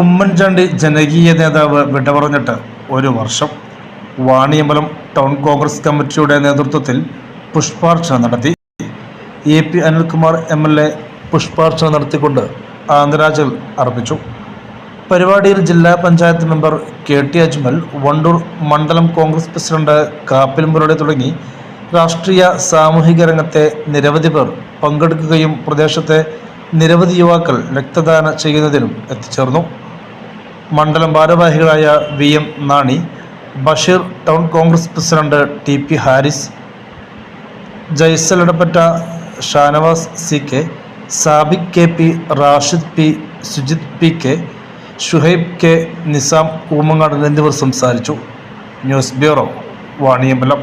ഉമ്മൻചാണ്ടി ജനകീയ നേതാവ് വിട പറഞ്ഞിട്ട് ഒരു വർഷം. വാണിയമ്പലം ടൗൺ കോൺഗ്രസ് കമ്മിറ്റിയുടെ നേതൃത്വത്തിൽ പുഷ്പാർച്ചന നടത്തി. A P Anilkumar M L A പുഷ്പാർച്ചന നടത്തിക്കൊണ്ട് ആദരാഞ്ജൽ അർപ്പിച്ചു. പരിപാടിയിൽ ജില്ലാ panchayat member K T Ajmal Wandoor മണ്ഡലം കോൺഗ്രസ് പ്രസിഡന്റ് കാപ്പിൽ തുടങ്ങി രാഷ്ട്രീയ സാമൂഹിക രംഗത്തെ നിരവധി പേർ പങ്കെടുക്കുകയും പ്രദേശത്തെ നിരവധി യുവാക്കൾ രക്തദാനം ചെയ്യുന്നതിനും എത്തിച്ചേർന്നു. മണ്ഡലം ഭാരവാഹികളായ V M Nani Basheer town Congress president T P Haris Jaisal Edappatta Shanavas C K Sabik K P Rashid P Sujith P K Shuhaib K Nizam Oomangadan എന്നിവർ സംസാരിച്ചു. News bureau Vaniyambalam.